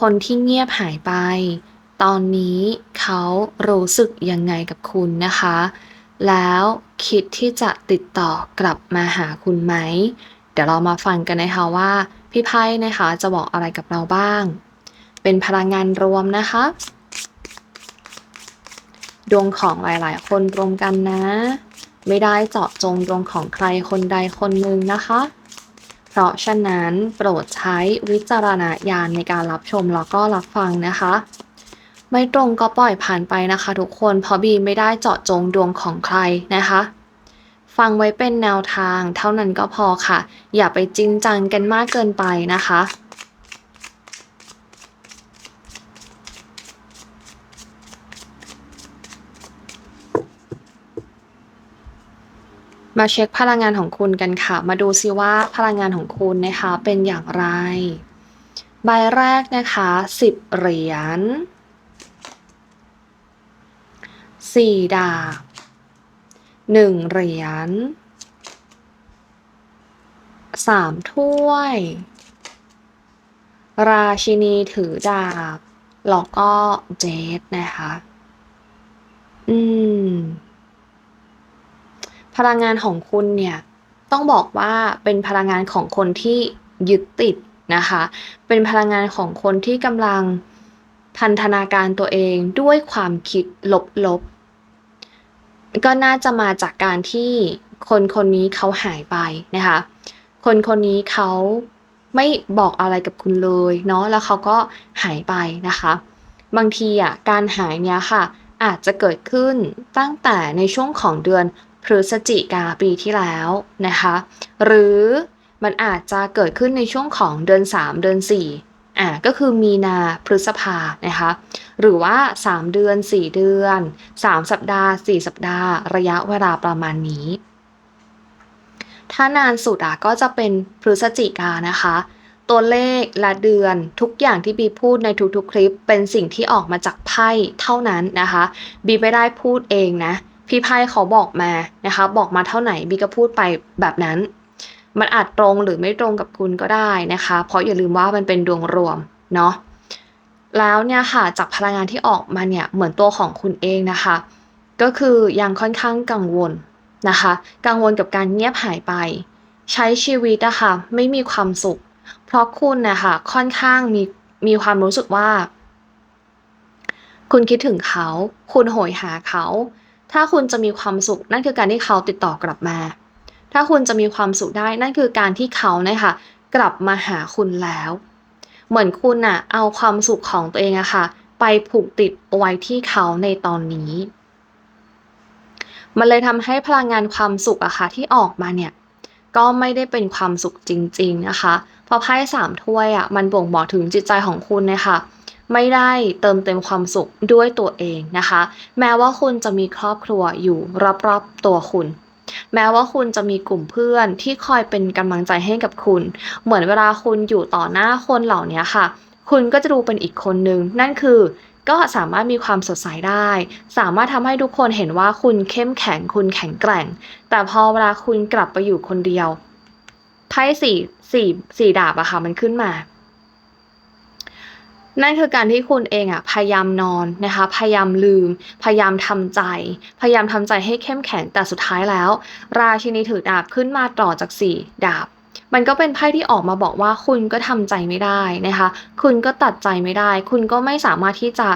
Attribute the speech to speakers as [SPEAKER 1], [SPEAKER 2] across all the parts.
[SPEAKER 1] คนที่เงียบหายไป ตอนนี้เขารู้สึกยังไงกับคุณนะคะ แล้วคิดที่จะติดต่อกลับมาหาคุณไหม เดี๋ยวเรามาฟังกันนะคะว่า พี่ไพ่นะคะจะบอกอะไรกับเราบ้าง เป็นพลังงานรวมนะคะ ดวงของหลายๆ คนรวมกันนะ ไม่ได้เจาะจงดวงของใครคนใดคนหนึ่งนะคะ เพราะฉะนั้นโปรดใช้วิจารณญาณในการรับชมแล้วก็รับฟังนะคะ ไม่ตรงก็ปล่อยผ่านไปนะคะ ทุกคนเพราะบีไม่ได้เจาะจงดวงของใครนะคะ ฟังไว้เป็นแนวทางเท่านั้นก็พอค่ะ อย่าไปจริงจังกันมากเกินไปนะคะ มาเช็คพลังงานของคุณกันค่ะ มาดูซิว่าพลังงานของคุณนะคะเป็นอย่างไร ใบแรกนะคะสิบเหรียญสี่ดาบหนึ่งเหรียญสามถ้วย ราชินีถือดาบ แล้วก็เจดนะคะ อืม พลังงานของคุณเนี่ยต้องบอกว่าเป็นพลังงานของคนที่ยึดติดนะคะ เป็นพลังงานของคนที่กำลังพันธนาการตัวเองด้วยความคิดลบๆ ก็น่าจะมาจากการที่คนคนนี้เขาหายไปนะคะ คนคนนี้เขาไม่บอกอะไรกับคุณเลยเนาะ แล้วเขาก็หายไปนะคะ บางทีอะการหายเนี้ยค่ะ อาจจะเกิดขึ้นตั้งแต่ในช่วงของเดือน พฤศจิกาปีที่แล้วนะคะ หรือมันอาจจะเกิดขึ้นในช่วงของเดือน 3 เดือน 4อ่าก็คือมีนาพฤษภานะคะ หรือว่า 3 เดือน 4 เดือน 3 สัปดาห์ 4 สัปดาห์ ระยะเวลาประมาณนี้ ถ้านานสุดอะก็จะเป็นพฤศจิกานะคะตัวเลขและเดือนทุกอย่างที่บีพูดในทุกๆคลิป เป็นสิ่งที่ออกมาจากไพ่เท่านั้นนะคะ บีไม่ได้พูดเองนะ พี่ไพ่เขาบอกมานะคะ บอกมาเท่าไหนบีก็พูดไปแบบนั้น มันอาจตรงหรือไม่ตรงกับคุณก็ได้นะคะ เพราะอย่าลืมว่ามันเป็นดวงรวมเนาะแล้วเนี่ยค่ะจากพลังงานที่ออกมาเนี่ยเหมือนตัวของคุณเองนะคะ ก็คือยังค่อนข้างกังวลนะคะ กังวลกับการเงียบหายไป ใช้ชีวิตนะคะไม่มีความสุข เพราะคุณนะคะค่อนข้างมีมีความรู้สึกว่า คุณคิดถึงเขา คุณโหยหาเขา ถ้าคุณจะมีความสุขนั่นคือการที่เขาติดต่อกลับมา ถ้าคุณจะมีความสุขได้นั่นคือการที่เขานะคะกลับมาหาคุณแล้ว เหมือนคุณน่ะเอาความสุขของตัวเองอะค่ะ ไปผูกติดไว้ที่เขาในตอนนี้ มันเลยทำให้พลังงานความสุขอะค่ะที่ออกมาเนี่ยก็ไม่ได้เป็นความสุขจริง ๆ นะคะ เพราะไพ่สามถ้วยอะมันบ่งบอกถึงจิตใจของคุณนะคะ ไม่ได้เติมเต็มความสุขด้วยตัวเองนะคะ แม้ว่าคุณจะมีครอบครัวอยู่รอบๆตัวคุณ แม้ว่าคุณจะมีกลุ่มเพื่อนที่คอยเป็นกำลังใจให้กับคุณ เหมือนเวลาคุณอยู่ต่อหน้าคนเหล่านี้ค่ะ คุณก็จะดูเป็นอีกคนนึง นั่นคือก็สามารถมีความสดใสได้ สามารถทำให้ทุกคนเห็นว่าคุณเข้มแข็ง คุณแข็งแกร่ง แต่พอเวลาคุณกลับไปอยู่คนเดียวไพ่สี่สี่สี่ดาบอะค่ะมันขึ้นมา นั่นคือการที่คุณเองอะพยายามนอนนะคะ พยายามลืม พยายามทำใจ พยายามทำใจให้เข้มแข็งแต่สุดท้ายแล้ว ราชินีถือดาบขึ้นมาต่อจากสี่ดาบมันก็เป็นไพ่ที่ออกมาบอกว่าคุณก็ทำใจไม่ได้นะคะ คุณก็ตัดใจไม่ได้ คุณก็ไม่สามารถที่จะ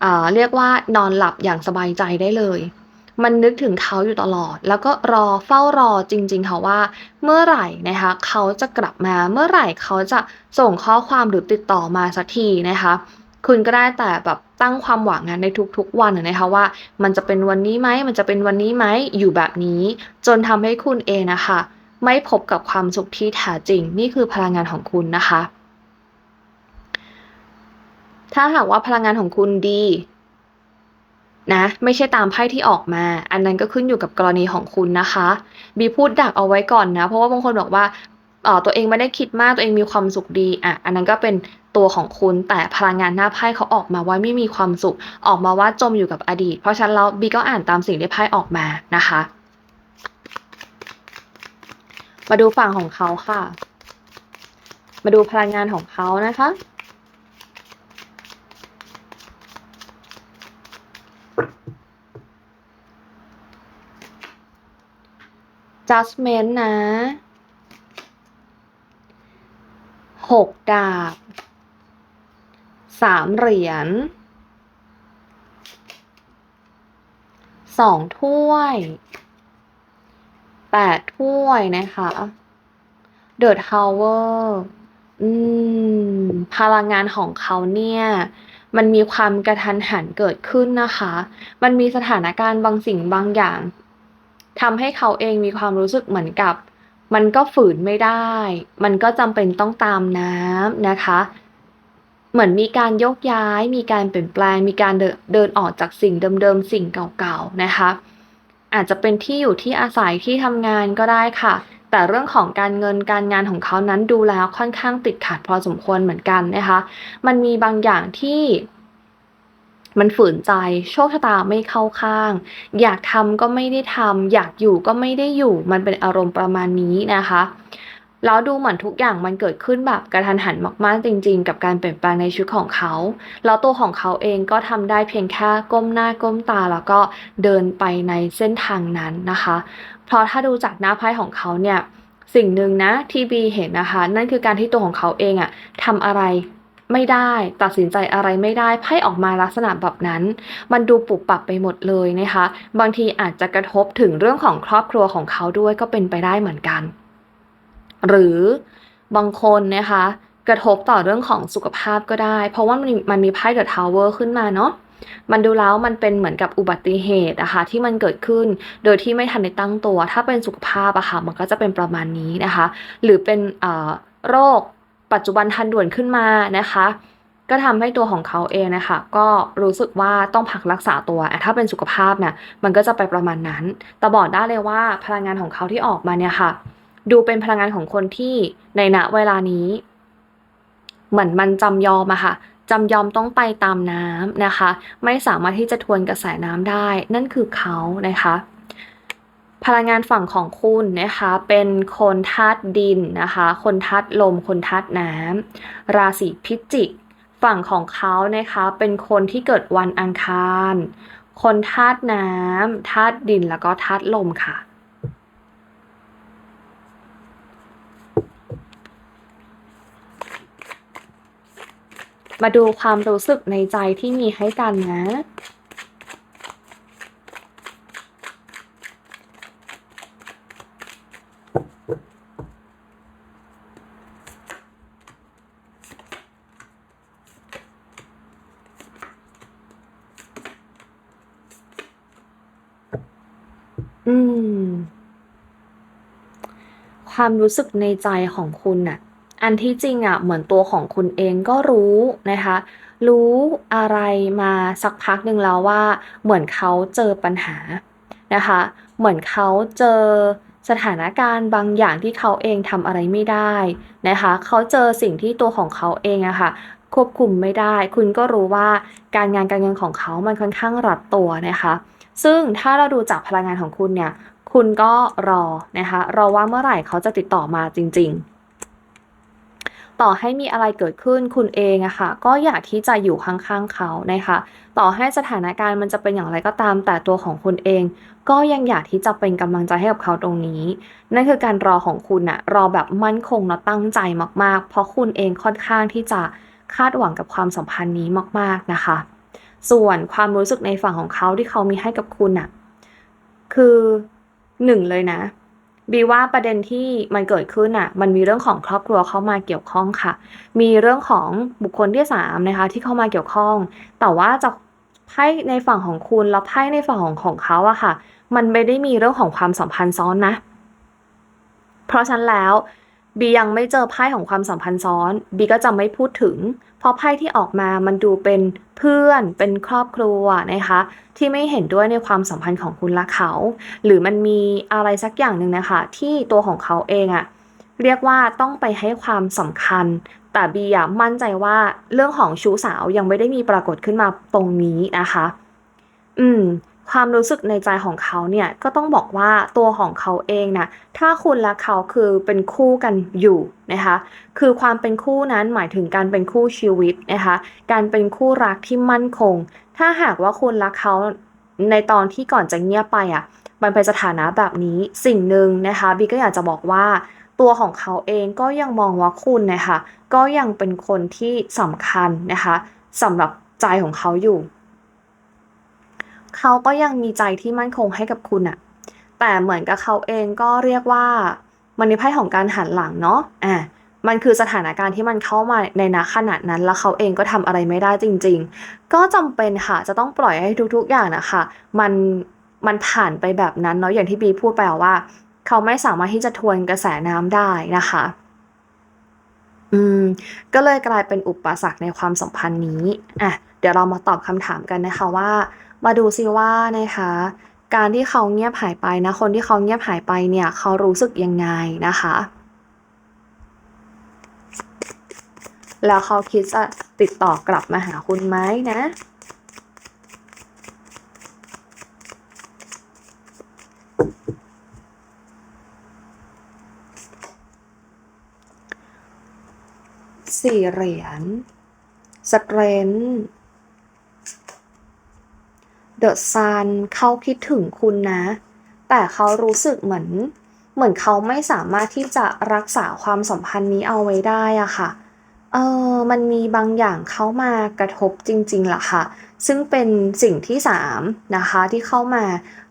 [SPEAKER 1] เอ่อเรียกว่านอนหลับอย่างสบายใจได้เลย มันนึกถึงเขาอยู่ตลอด แล้วก็รอเฝ้ารอจริงๆค่ะว่า เมื่อไหร่นะคะเขาจะกลับมาเมื่อไหร่เขาจะส่งข้อความหรือติดต่อมาสักทีนะคะคุณก็ได้แต่แบบตั้งความหวังในทุกๆวันนะคะว่า มันจะเป็นวันนี้ไหมมันจะเป็นวันนี้ไหมอยู่แบบนี้ จนทำให้คุณเองนะคะ ไม่พบกับความสุขที่แท้จริง นี่คือพลังงานของคุณนะคะ ถ้าหากว่าพลังงานของคุณดี นะไม่ใช่ตามไพ่ที่ออกมา อันนั้นก็ขึ้นอยู่กับกรณีของคุณนะคะบีพูดดักเอาไว้ก่อนนะ เพราะว่าบางคนบอกว่าออตัวเองไม่ได้คิดมากตัวเองมีความสุขดีอะอันนั้นก็เป็นตัวของคุณแต่พลังงานหน้าไพ่เขาออกมาว่าไม่มีความสุขออกมาว่าจมอยู่กับอดีต เพราะฉะนั้นแล้วบีก็อ่านตามสิ่งที่ไพ่ออกมานะคะ มาดูฝั่งของเขาค่ะ มาดูพลังงานของเขานะคะ judgment นะหกดาบสามเหรียญสองถ้วยแปดถ้วยนะคะ The Tower อืม พลังงานของเขาเนี่ย มันมีความกระทันหันเกิดขึ้นนะคะ มันมีสถานการณ์บางสิ่งบางอย่าง ทำให้เขาเองมีความรู้สึกเหมือนกับ มันก็ฝืนไม่ได้ มันก็จำเป็นต้องตามน้ำนะคะ เหมือนมีการยกย้าย มีการเปลี่ยนแปลง มีการเดินเดินออกจากสิ่งเดิมๆ สิ่งเก่าๆ นะคะ อาจจะเป็นที่อยู่ที่อาศัยที่ทำงานก็ได้ค่ะ แต่เรื่องของการเงินการงานของเขานั้นดูแล้วค่อนข้างติดขัดพอสมควรเหมือนกันนะคะ มันมีบางอย่างที่ มันฝืนใจโชคชะตาไม่เข้าข้าง อยากทำก็ไม่ได้ทำอยากอยู่ก็ไม่ได้อยู่ มันเป็นอารมณ์ประมาณนี้นะคะแล้วดูเหมือนทุกอย่างมันเกิดขึ้นแบบกระทันหันมากๆจริง ๆ กับการเปลี่ยนแปลงในชีวิตของเขา แล้วตัวของเขาเองก็ทำได้เพียงแค่ก้มหน้าก้มตา แล้วก็เดินไปในเส้นทางนั้นนะคะ เพราะถ้าดูจากหน้าไพ่ของเขาเนี่ยสิ่งหนึ่งนะที่บีเห็นนะคะ นั่นคือการที่ตัวของเขาเองอะทำอะไร ไม่ได้ตัดสินใจอะไรไม่ได้ไพ่ออกมาลักษณะแบบนั้น มันดูปุบปับไปหมดเลยนะคะ บางทีอาจจะกระทบถึงเรื่องของครอบครัวของเขาด้วยก็เป็นไปได้เหมือนกัน หรือบางคนนะคะ กระทบต่อเรื่องของสุขภาพก็ได้ เพราะว่ามันมันมีไพ่เดอะทาวเวอร์ขึ้นมาเนาะมันดูแล้วมันเป็นเหมือนกับอุบัติเหตุนะคะที่มันเกิดขึ้นโดยที่ไม่ทันได้ตั้งตัว ถ้าเป็นสุขภาพอะค่ะมันก็จะเป็นประมาณนี้นะคะ หรือเป็นโรค ปัจจุบันทันด่วนขึ้นมานะคะ ก็ทำให้ตัวของเขาเองนะคะก็รู้สึกว่าต้องพักรักษาตัว ถ้าเป็นสุขภาพเนี่ยมันก็จะไปประมาณนั้น แต่บอกได้เลยว่าพลังงานของเขาที่ออกมาเนี่ยค่ะ ดูเป็นพลังงานของคนที่ในณเวลานี้ เหมือนมันจำยอมอะค่ะจำยอมต้องไปตามน้ำนะคะ ไม่สามารถที่จะทวนกระแสน้ำได้ นั่นคือเขานะคะ พลังงานฝั่งของคุณนะคะ เป็นคนธาตุดินนะคะ คนธาตุลม คนธาตุน้ำ ราศีพิจิก ฝั่งของเขานะคะ เป็นคนที่เกิดวันอังคาร คนธาตุน้ำธาตุดินแล้วก็ธาตุลมค่ะมาดูความรู้สึกในใจที่มีให้กันนะ อืม ความรู้สึกในใจของคุณน่ะ อันที่จริงอะเหมือนตัวของคุณเองก็รู้นะคะ รู้อะไรมาสักพักหนึ่งแล้วว่า เหมือนเขาเจอปัญหานะคะ เหมือนเขาเจอสถานการณ์บางอย่างที่เขาเองทำอะไรไม่ได้นะคะ เขาเจอสิ่งที่ตัวของเขาเองอะคะ่ะควบคุมไม่ได้ คุณก็รู้ว่าการงานการเงินของเขามันค่อนข้างรัดตัวนะคะ ซึ่งถ้าเราดูจากพลังงานของคุณเนี่ย คุณก็รอนะคะ รอว่าเมื่อไหร่เขาจะติดต่อมาจริง ๆต่อให้มีอะไรเกิดขึ้นคุณเองอะค่ะ ก็อยากที่จะอยู่ข้างๆเขานะคะ ต่อให้สถานการณ์มันจะเป็นอย่างไรก็ตาม แต่ตัวของคุณเอง ก็ยังอยากที่จะเป็นกำลังใจให้กับเขาตรงนี้ นั่นคือการรอของคุณอะรอแบบมั่นคงและตั้งใจมากๆ เพราะคุณเองค่อนข้างที่จะคาดหวังกับความสัมพันธ์นี้มาก ๆนะคะ ส่วนความรู้สึกในฝั่งของเขาที่เขามีให้กับคุณอะคือหนึ่งเลยนะบีว่าประเด็นที่มันเกิดขึ้นอะ มันมีเรื่องของครอบครัวเข้ามาเกี่ยวข้องค่ะ มีเรื่องของบุคคลที่สามนะคะ ที่เข้ามาเกี่ยวข้อง แต่ว่าจากไพ่ในฝั่งของคุณแล้วไพ่ในฝั่งของของเขาอะค่ะ มันไม่ได้มีเรื่องของความสัมพันธ์ซ้อนนะ เพราะฉะนั้นแล้ว บียังไม่เจอไพ่ของความสัมพันธ์ซ้อน บีก็จะไม่พูดถึง เพราะไพ่ที่ออกมามันดูเป็นเพื่อน เป็นครอบครัวนะคะ ที่ไม่เห็นด้วยในความสัมพันธ์ของคุณและเขา หรือมันมีอะไรสักอย่างหนึ่งนะคะ ที่ตัวของเขาเองอะเรียกว่าต้องไปให้ความสำคัญ แต่บีอะมั่นใจว่าเรื่องของชู้สาวยังไม่ได้มีปรากฏขึ้นมาตรงนี้นะคะ อืม ความรู้สึกในใจของเขาเนี่ยก็ต้องบอกว่าตัวของเขาเองนะถ้าคุณและเขาคือเป็นคู่กันอยู่นะคะคือความเป็นคู่นั้นหมายถึงการเป็นคู่ชีวิตนะคะการเป็นคู่รักที่มั่นคง ถ้าหากว่าคุณและเขาในตอนที่ก่อนจะเงียบไปอะมันเป็นสถานะแบบนี้สิ่งหนึ่งนะคะบีก็อยากจะบอกว่าตัวของเขาเองก็ยังมองว่าคุณนะคะก็ยังเป็นคนที่สำคัญนะคะสำหรับใจของเขาอยู่ เขาก็ยังมีใจที่มั่นคงให้กับคุณอะแต่เหมือนกับเขาเองก็เรียกว่ามันในไพ่ของการหันหลังเนาะอะมันคือสถานการณ์ที่มันเข้ามาในณขณะนั้น แล้วเขาเองก็ทำอะไรไม่ได้จริง ๆ ก็จำเป็นค่ะจะต้องปล่อยให้ทุกๆอย่างนะคะมันมันผ่านไปแบบนั้นเนาะอย่างที่บีพูดไปว่า เขาไม่สามารถที่จะทวนกระแสน้ำได้นะคะ อืม ก็เลยกลายเป็นอุปสรรคในความสัมพันธ์นี้อะเดี๋ยวเรามาตอบคำถามกันนะคะว่า มาดูซิว่านะคะการที่เขาเงียบหายไปนะ คนที่เขาเงียบหายไปเนี่ยเขารู้สึกยังไงนะคะ แล้วเขาคิดจะติดต่อกลับมาหาคุณไหมนะ สี่เหรียญสเตรน เดอะซันเขาคิดถึงคุณนะ แต่เขารู้สึกเหมือน เหมือนเขาไม่สามารถที่จะรักษาความสัมพันธ์นี้เอาไว้ได้อะค่ะ เออมันมีบางอย่างเข้ามากระทบจริงๆล่ะค่ะ ซึ่งเป็นสิ่งที่สามนะคะที่เข้ามา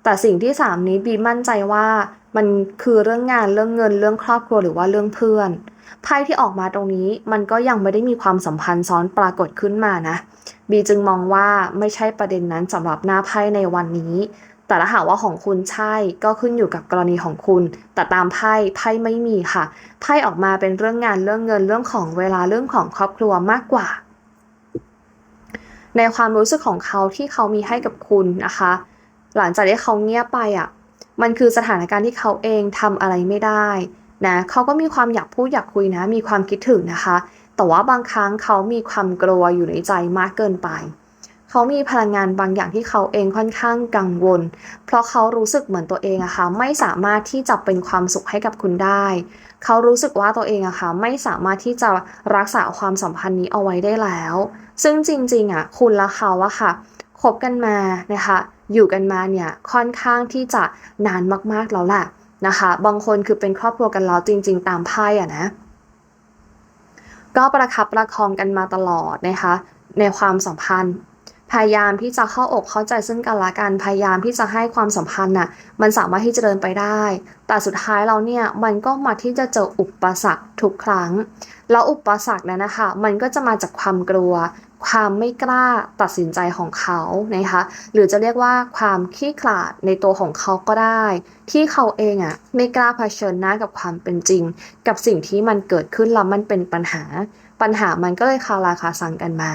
[SPEAKER 1] แต่สิ่งที่สามนี้บีมั่นใจว่ามันคือเรื่องงานเรื่องเงินเรื่องครอบครัวหรือว่าเรื่องเพื่อนไพ่ที่ออกมาตรงนี้มันก็ยังไม่ได้มีความสัมพันธ์ซ้อนปรากฏขึ้นมานะ บีจึงมองว่าไม่ใช่ประเด็นนั้นสำหรับหน้าไพ่ในวันนี้ แต่ถ้าหากว่าของคุณใช่ก็ขึ้นอยู่กับกรณีของคุณ แต่ตามไพ่ไพ่ไม่มีค่ะ ไพ่ออกมาเป็นเรื่องงานเรื่องเงินเรื่องของเวลาเรื่องของครอบครัวมากกว่า ในความรู้สึกของเขาที่เขามีให้กับคุณนะคะ หลังจากที่เขาเงียบไปอะ มันคือสถานการณ์ที่เขาเองทำอะไรไม่ได้นะเขาก็มีความอยากพูดอยากคุยนะ มีความคิดถึงนะคะ แต่ว่าบางครั้งเขามีความกลัวอยู่ในใจมากเกินไป เขามีพลังงานบางอย่างที่เขาเองค่อนข้างกังวล เพราะเขารู้สึกเหมือนตัวเองอะคะ่ะไม่สามารถที่จะเป็นความสุขให้กับคุณได้ เขารู้สึกว่าตัวเองอะคะ่ะไม่สามารถที่จะรักษาความสัมพันธ์นี้เอาไว้ได้แล้ว ซึ่งจริงๆอะคุณและเขาอะค่ะคบกันมานะคะอยู่กันมาเนี่ยค่อนข้างที่จะนานมากๆแล้วแหละนะคะ บางคนคือเป็นครอบครัวกันแล้วจริง ๆ ตามไพ่อะนะ ก็ประคับประคองกันมาตลอดนะคะในความสัมพันธ์ พยายามที่จะเข้าอกเข้าใจซึ่งกันและกันพยายามที่จะให้ความสัมพันธ์น่ะมันสามารถที่จะเดินไปได้ แต่สุดท้ายเราเนี่ยมันก็มาที่จะเจออุปสรรคทุกครั้ง แล้วอุปสรรคนั้นนะคะมันก็จะมาจากความกลัว ความไม่กล้าตัดสินใจของเขานะคะหรือจะเรียกว่าความขี้ขลาดในตัวของเขาก็ได้ ที่เขาเองอะ่ะไม่กล้าเผชิญหน้ากับความเป็นจริง กับสิ่งที่มันเกิดขึ้นแล้วมันเป็นปัญหา ปัญหามันก็เลยคาราคาซังกันมา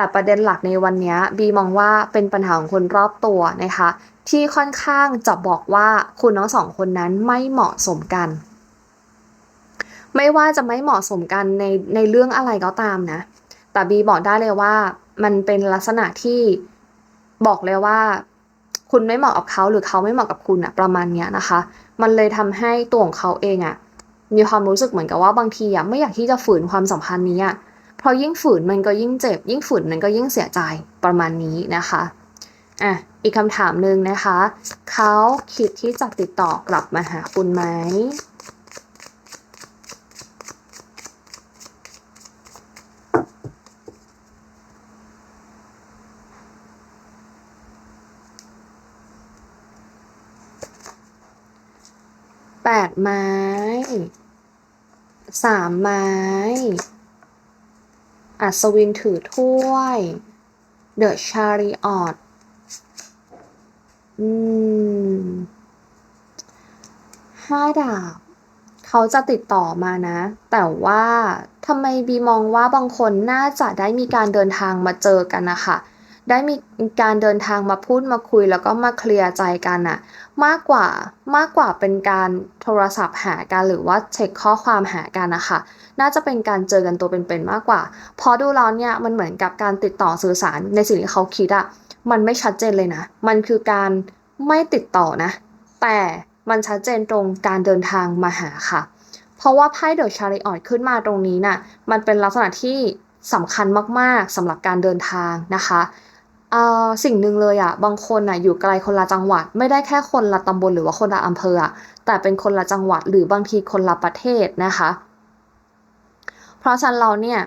[SPEAKER 1] แต่ประเด็นหลักในวันนี้บีมองว่าเป็นปัญหาของคนรอบตัวนะคะ ที่ค่อนข้างจะบอกว่าคุณทั้งสองคนนั้นไม่เหมาะสมกัน ไม่ว่าจะไม่เหมาะสมกันในในเรื่องอะไรก็ตามนะ แต่บีบอกได้เลยว่า มันเป็นลักษณะที่บอกเลยว่า คุณไม่เหมาะกับเขาหรือเขาไม่เหมาะกับคุณอะประมาณเนี้ยนะคะ มันเลยทำให้ตัวของเขาเองอะมีความรู้สึกเหมือนกับว่าบางทีอะไม่อยากที่จะฝืนความสัมพันธ์นี้อะ เพราะยิ่งฝืนมันก็ยิ่งเจ็บ ยิ่งฝืนมันก็ยิ่งเสียใจประมาณนี้นะคะอะอีกคำถามหนึ่งนะคะ เขาคิดที่จะติดต่อกลับมาหาคุณไหมแปดไม้สามไม้ อัศวินถือถ้วย เดอะชาริออตอืมห้าดาบเขาจะติดต่อมานะ แต่ว่าทำไมบีมองว่าบางคนน่าจะได้มีการเดินทางมาเจอกันนะคะ ได้มีการเดินทางมาพูดมาคุยแล้วก็มาเคลียร์ใจกันอะมากกว่ามากกว่าเป็นการโทรศัพท์หากันหรือว่าเช็คข้อความหากันนะคะน่าจะเป็นการเจอกันตัวเป็นๆมากกว่าพอดูแล้วเนี่ยมันเหมือนกับการติดต่อสื่อสารในสิ่งที่เขาคิดอะมันไม่ชัดเจนเลยนะ มันคือการไม่ติดต่อนะ แต่มันชัดเจนตรงการเดินทางมาหาค่ะ เพราะว่าไพ่เดอะชาริออตขึ้นมาตรงนี้นะ่ะ มันเป็นลักษณะที่สำคัญมากๆสำหรับการเดินทางนะคะ สิ่งหนึ่งเลยอะบางคนอะอยู่ไกลคนละจังหวัด ไม่ได้แค่คนละตำบลหรือว่าคนละอำเภออะแต่เป็นคนละจังหวัดหรือบางทีคนละประเทศนะคะ เพราะฉะนั้นเราเนี่ย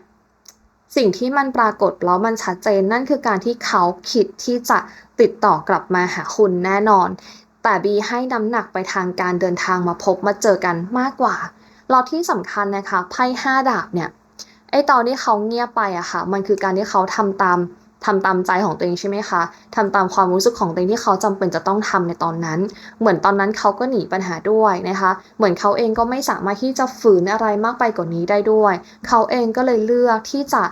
[SPEAKER 1] สิ่งที่มันปรากฏแล้วมันชัดเจนนั่นคือการที่เขาคิดที่จะติดต่อกลับมาหาคุณแน่นอน แต่บีให้น้ำหนักไปทางการเดินทางมาพบมาเจอกันมากกว่าเราที่สำคัญนะคะไพ่ห้าดาบเนี่ยไอตอนที่เขาเงียบไปอะค่ะ มันคือการที่เขาทำตาม ทำตามใจของตัวเองใช่ไหมคะทำตามความรู้สึกของตัวเองที่เขาจำเป็นจะต้องทำในตอนนั้น เหมือนตอนนั้นเขาก็หนีปัญหาด้วยนะคะ เหมือนเขาเองก็ไม่สามารถที่จะฝืนอะไรมากไปกว่านี้ได้ด้วย เขาเองก็เลยเลือกที่จะ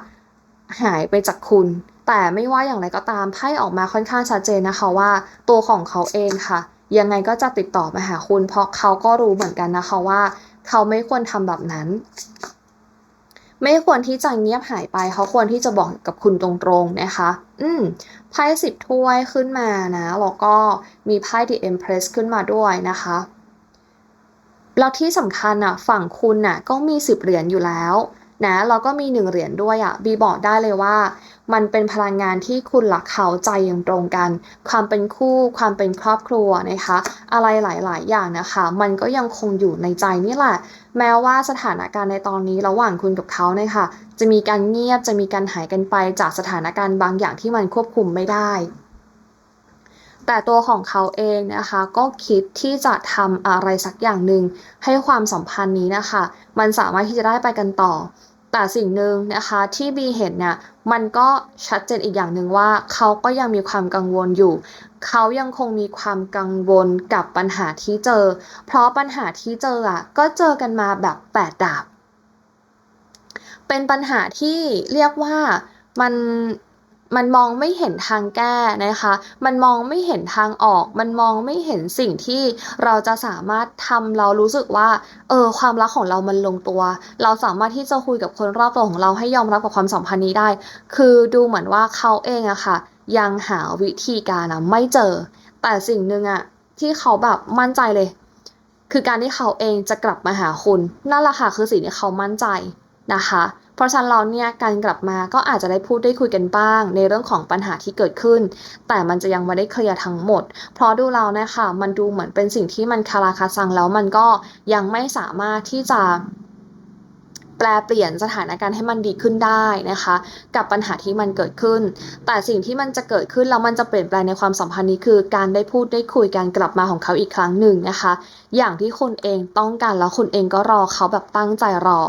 [SPEAKER 1] หายไปจากคุณ แต่ไม่ว่าอย่างไรก็ตามไพ่ออกมาค่อนข้างชัดเจนนะคะว่า ตัวของเขาเองค่ะ ยังไงก็จะติดต่อมาหาคุณ เพราะเขาก็รู้เหมือนกันนะคะว่า เขาไม่ควรทำแบบนั้น ไม่ควรที่จะเงียบหายไป เขาควรที่จะบอกกับคุณตรงๆนะคะ อืมไพ่สิบถ้วยขึ้นมานะแล้วก็มีไพ่ The Empress ขึ้นมาด้วยนะคะแล้วที่สำคัญอะฝั่งคุณน่ะก็มีสิบเหรียญอยู่แล้วนะเราก็มีหนึ่งเหรียญด้วยอะ่ะบีบอกได้เลยว่า มันเป็นพลังงานที่คุณหลักเขาใจอย่างตรงกัน ความเป็นคู่ความเป็นครอบครัวนะคะ อะไรหลาย ๆ อย่างนะคะ มันก็ยังคงอยู่ในใจนี่แหละ แม้ว่าสถานการณ์ในตอนนี้ระหว่างคุณกับเขาเนี่ยค่ะจะมีการเงียบจะมีการหายกันไปจากสถานการณ์บางอย่างที่มันควบคุมไม่ได้แต่ตัวของเขาเองนะคะก็คิดที่จะทำอะไรสักอย่างหนึ่งให้ความสัมพันธ์นี้นะคะ มันสามารถที่จะได้ไปกันต่อ แต่สิ่งหนึ่งนะคะที่บีเห็นเนี่ยมันก็ชัดเจนอีกอย่างหนึ่งว่า เขาก็ยังมีความกังวลอยู่ เขายังคงมีความกังวลกับปัญหาที่เจอ เพราะปัญหาที่เจออะก็เจอกันมาแบบแปดดาบ เป็นปัญหาที่เรียกว่ามัน มันมองไม่เห็นทางแก้นะคะ มันมองไม่เห็นทางออก มันมองไม่เห็นสิ่งที่เราจะสามารถทำเรารู้สึกว่า เออ ความรักของเรามันลงตัว เราสามารถที่จะคุยกับคนรอบตัวของเราให้ยอมรับกับความสัมพันธ์นี้ได้ คือดูเหมือนว่าเขาเองอะค่ะ ยังหาวิธีการอะไม่เจอ แต่สิ่งหนึ่งอะที่เขาแบบมั่นใจเลย คือการที่เขาเองจะกลับมาหาคุณ นั่นแหละค่ะคือสิ่งที่เขามั่นใจนะคะ ราะฉะนั้นเราเนี่ยการกลับมาก็อาจจะได้พูดได้คุยกันบ้าง ในเรื่องของปัญหาที่เกิดขึ้น แต่มันจะยังไม่ได้เคลียร์ทั้งหมด เพราะดูเรานะคะมันดูเหมือนเป็นสิ่งที่มันคาราคาซังแล้วมันก็ยังไม่สามารถที่จะแปลเปลี่ยนสถานการณ์ให้มันดีขึ้นได้นะคะ กับปัญหาที่มันเกิดขึ้น แต่สิ่งที่มันจะเกิดขึ้นแล้วมันจะเปลี่ยนแปลงในความสัมพันธ์นี้คือ การได้พูดได้คุยกันกลับมาของเขาอีกครั้งหนึ่งนะคะ อย่างที่คุณเองต้องการแล้วคุณเองก็รอเขาแบบตั้งใจรอ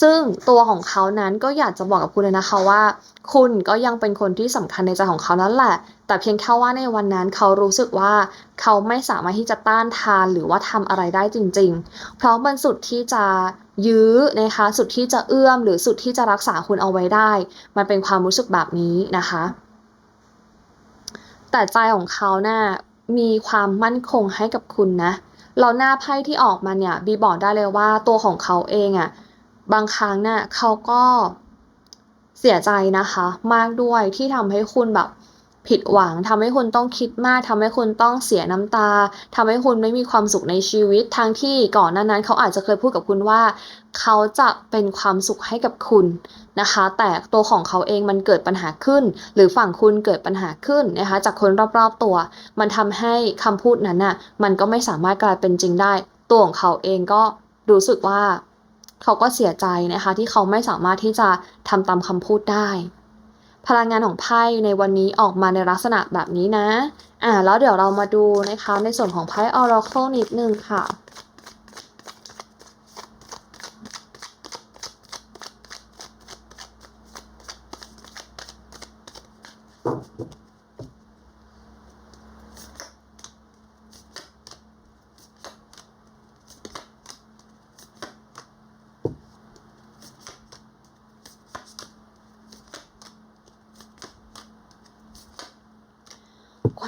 [SPEAKER 1] ซึ่งตัวของเขานั้นก็อยากจะบอกกับคุณเลยนะคะว่า คุณก็ยังเป็นคนที่สำคัญในใจของเขานั่นแหละ แต่เพียงแค่ว่าในวันนั้นเขารู้สึกว่าเขาไม่สามารถที่จะต้านทานหรือว่าทำอะไรได้จริง ๆ เพราะมันสุดที่จะยื้อนะคะสุดที่จะเอื้อม หรือสุดที่จะรักษาคุณเอาไว้ได้ มันเป็นความรู้สึกแบบนี้นะคะ แต่ใจของเขานะ่ะมีความมั่นคงให้กับคุณนะเราหน้าไพ่ที่ออกมาเนี่ยบีบอกได้เลยว่าตัวของเขาเองอะ่ะ บางครั้งเนี่ยเขาก็เสียใจนะคะ มากด้วยที่ทำให้คุณแบบผิดหวังทำให้คุณต้องคิดมากทำให้คุณต้องเสียน้ำตาทำให้คุณไม่มีความสุขในชีวิตทั้งที่ก่อนหน้านั้นเขาอาจจะเคยพูดกับคุณว่า เขาจะเป็นความสุขให้กับคุณนะคะ แต่ตัวของเขาเองมันเกิดปัญหาขึ้น หรือฝั่งคุณเกิดปัญหาขึ้นนะคะ จากคนรอบๆตัว มันทำให้คำพูดนั้นน่ะมันก็ไม่สามารถกลายเป็นจริงได้ ตัวของเขาเองก็รู้สึกว่า เขาก็เสียใจนะคะที่เขาไม่สามารถที่จะทำตามคำพูดได้ พลังงานของไพ่ในวันนี้ออกมาในลักษณะแบบนี้นะ อ่าแล้วเดี๋ยวเรามาดูนะคะในส่วนของไพ่ออราเคิลนิดนึงค่ะ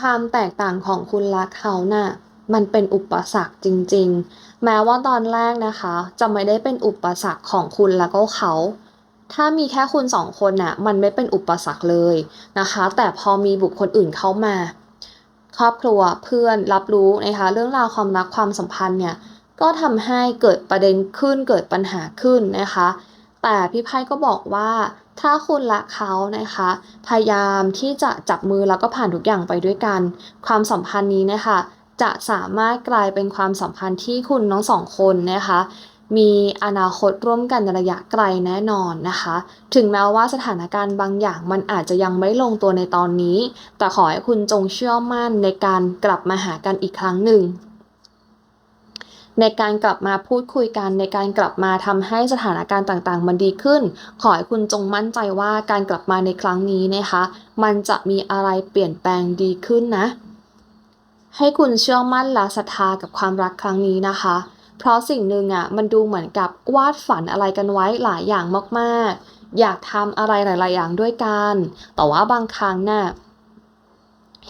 [SPEAKER 1] ความแตกต่างของคุณและเขานะ่ะมันเป็นอุปสรรคจริง ๆ แม้ว่าตอนแรกนะคะ จะไม่ได้เป็นอุปสรรคของคุณแล้วก็เขา ถ้ามีแค่คุณสองคนน่ะมันไม่เป็นอุปสรรคเลยนะคะ แต่พอมีบุคคลอื่นเข้ามา ครอบครัวเพื่อนรับรู้นะคะ เรื่องราวความรักความสัมพันธ์เนี่ยก็ทำให้เกิดประเด็นขึ้นเกิดปัญหาขึ้นนะคะ แต่พี่ไพ่ก็บอกว่า ถ้าคุณและเขานะคะ พยายามที่จะจับมือแล้วก็ผ่านทุกอย่างไปด้วยกัน ความสัมพันธ์นี้นะคะ จะสามารถกลายเป็นความสัมพันธ์ที่คุณทั้งสองคนนะคะ มีอนาคตร่วมกันในระยะไกลแน่นอนนะคะ ถึงแม้ว่าสถานการณ์บางอย่างมันอาจจะยังไม่ลงตัวในตอนนี้ แต่ขอให้คุณจงเชื่อมั่นในการกลับมาหากันอีกครั้งหนึ่ง ในการกลับมาพูดคุยกันในการกลับมาทำให้สถานการณ์ต่างๆ มันดีขึ้น ขอให้คุณจงมั่นใจว่าการกลับมาในครั้งนี้นะคะ มันจะมีอะไรเปลี่ยนแปลงดีขึ้นนะ ให้คุณเชื่อมั่นและศรัทธากับความรักครั้งนี้นะคะ เพราะสิ่งหนึ่งอะมันดูเหมือนกับวาดฝันอะไรกันไว้หลายอย่างมากๆ อยากทำอะไรหลาย ๆ อย่างด้วยกัน แต่ว่าบางครั้งน่ะ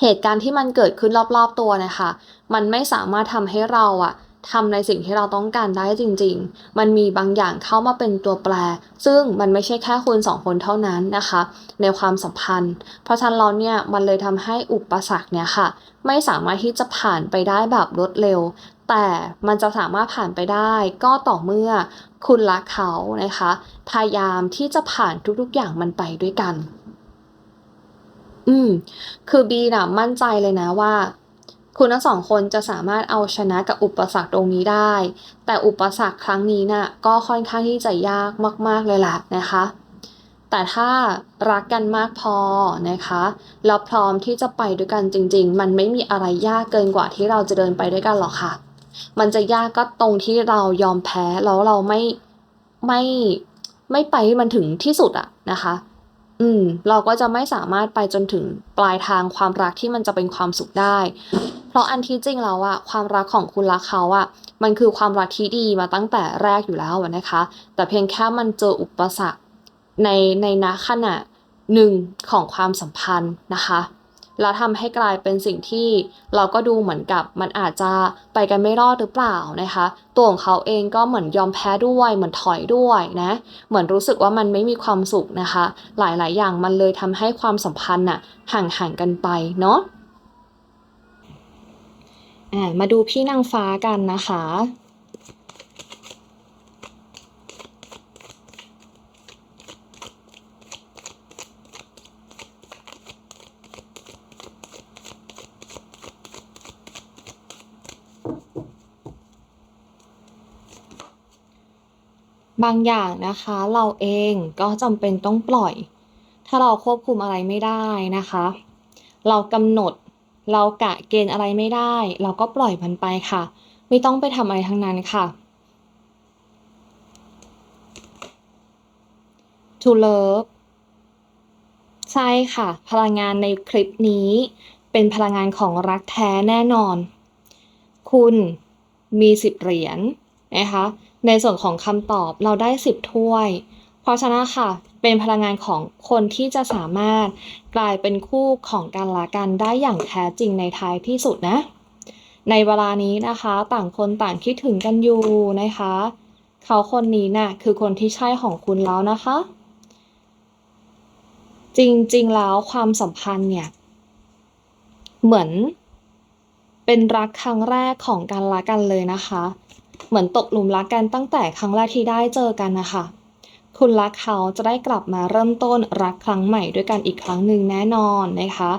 [SPEAKER 1] เหตุการณ์ที่มันเกิดขึ้นรอบๆตัวนะคะ มันไม่สามารถทำให้เราอะ ทำในสิ่งที่เราต้องการได้จริง ๆ มันมีบางอย่างเข้ามาเป็นตัวแปร ซึ่งมันไม่ใช่แค่คุณสองคนเท่านั้นนะคะ ในความสัมพันธ์ เพราะฉะนั้นเราเนี่ยมันเลยทำให้อุปสรรคเนี่ยค่ะ ไม่สามารถที่จะผ่านไปได้แบบรวดเร็ว แต่มันจะสามารถผ่านไปได้ก็ต่อเมื่อคุณรักเขานะคะ พยายามที่จะผ่านทุกๆอย่างมันไปด้วยกัน อืม คือบีน่ะมั่นใจเลยนะว่า คุณทั้งสองคนจะสามารถเอาชนะกับอุปสรรคตรงนี้ได้ แต่อุปสรรคครั้งนี้น่ะก็ค่อนข้างที่จะยากมาก ๆ เลยล่ะนะคะ แต่ถ้ารักกันมากพอนะคะ แล้วพร้อมที่จะไปด้วยกันจริง ๆ มันไม่มีอะไรยากเกินกว่าที่เราจะเดินไปด้วยกันหรอกค่ะ มันจะยากก็ตรงที่เรายอมแพ้แล้วเราไม่ไม่ไม่ไปมันถึงที่สุดอะนะคะ อืม เราก็จะไม่สามารถไปจนถึงปลายทางความรักที่มันจะเป็นความสุขได้ เพราะอันที่จริงแล้วอะความรักของคุณรักเขาอะมันคือความรักที่ดีมาตั้งแต่แรกอยู่แล้วนะคะ แต่เพียงแค่มันเจออุปสรรคในในณขณะหนึ่งของความสัมพันธ์นะคะ แล้วทำให้กลายเป็นสิ่งที่เราก็ดูเหมือนกับมันอาจจะไปกันไม่รอดหรือเปล่านะคะ ตัวของเขาเองก็เหมือนยอมแพ้ด้วย เหมือนถอยด้วยนะเหมือนรู้สึกว่ามันไม่มีความสุขนะคะ หลายๆ อย่างมันเลยทำให้ความสัมพันธ์น่ะห่างห่างกันไปเนาะมาดูพี่นางฟ้ากันนะคะ บางอย่างนะคะ เราเองก็จำเป็นต้องปล่อย ถ้าเราควบคุมอะไรไม่ได้นะคะ เรากำหนดเรากะเกณฑ์อะไรไม่ได้ เราก็ปล่อยมันไปค่ะ ไม่ต้องไปทำอะไรทั้งนั้นค่ะ to love ใช่ค่ะ พลังงานในคลิปนี้เป็นพลังงานของรักแท้แน่นอน คุณมีสิบเหรียญนะคะ ในส่วนของคำตอบเราได้สิบถ้วย เพราะฉะนั้นค่ะ เป็นพลังงานของคนที่จะสามารถกลายเป็นคู่ของกันละกันได้อย่างแท้จริงในท้ายที่สุดนะ ในเวลานี้นะคะ ต่างคนต่างคิดถึงกันอยู่นะคะ เขาคนนี้น่ะคือคนที่ใช่ของคุณแล้วนะคะ จริงๆแล้วความสัมพันธ์เนี่ย เหมือนเป็นรักครั้งแรกของกันละกันเลยนะคะ เหมือนตกหลุมรักกันตั้งแต่ครั้งแรกที่ได้เจอกันนะคะคุณรักเขาจะได้กลับมาเริ่มต้นรักครั้งใหม่ด้วยกันอีกครั้งหนึ่งแน่นอนนะคะ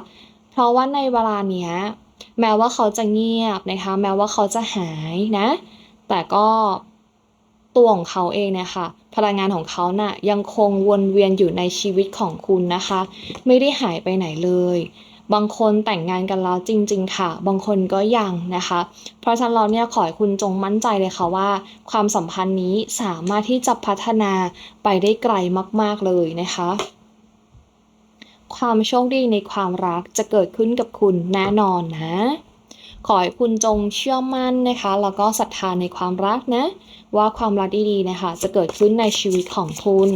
[SPEAKER 1] เพราะว่าในเวลาเนี้ยแม้ว่าเขาจะเงียบนะคะ แม้ว่าเขาจะหายนะ แต่ก็ตัวของเขาเองเนี่ยค่ะ พลังงานของเขาน่ะยังคงวนเวียนอยู่ในชีวิตของคุณนะคะ ไม่ได้หายไปไหนเลย บางคนแต่งงานกันแล้วจริง ๆ ค่ะ บางคนก็ยังนะคะ เพราะฉะนั้นเราเนี่ยขอให้คุณจงมั่นใจเลยค่ะว่า ความสัมพันธ์นี้สามารถที่จะพัฒนาไปได้ไกลมาก ๆ เลยนะคะความโชคดีในความรักจะเกิดขึ้นกับคุณแน่นอนนะ ขอให้คุณจงเชื่อมั่นนะคะ แล้วก็ศรัทธาในความรักนะ ว่าความรักดีๆนะคะ จะเกิดขึ้นในชีวิตของคุณ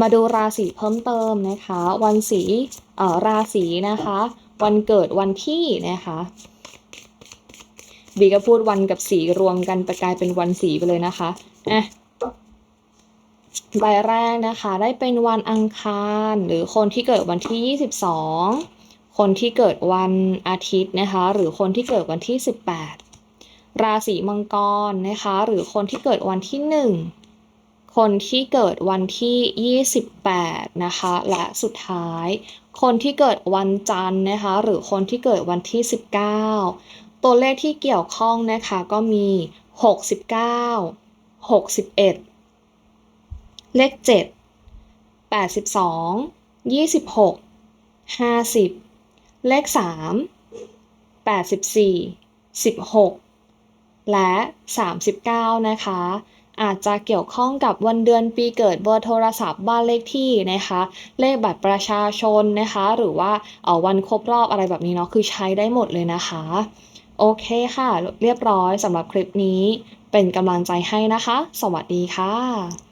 [SPEAKER 1] มาดูราศีเพิ่มเติมนะคะ วันสีเอ่อราศีนะคะ วันเกิดวันที่นะคะบีก็พูดวันกับสีรวมกันไปกลายเป็นวันสีไปเลยนะคะอะใบแรกนะคะได้เป็นวันอังคาร หรือคนที่เกิดวันที่ 22 คนที่เกิดวันอาทิตย์นะคะ หรือคนที่เกิดวันที่ 18 ราศีมังกรนะคะ หรือคนที่เกิดวันที่1ค คนที่เกิดวันที่ 28 นะคะ และสุดท้าย คนที่เกิดวันจันทร์นะคะ หรือคนที่เกิดวันที่ 19 ตัวเลขที่เกี่ยวข้องนะคะก็มี 69 61 เลข 7 82 26 50 เลข 3 84 16 และ 39 นะคะ อาจจะเกี่ยวข้องกับวันเดือนปีเกิดเบอร์โทรศัพท์บ้านเลขที่นะคะ เลขบัตรประชาชนนะคะ หรือว่าเออวันครบรอบอะไรแบบนี้เนาะคือใช้ได้หมดเลยนะคะ โอเคค่ะ เรียบร้อยสำหรับคลิปนี้ เป็นกำลังใจให้นะคะ สวัสดีค่ะ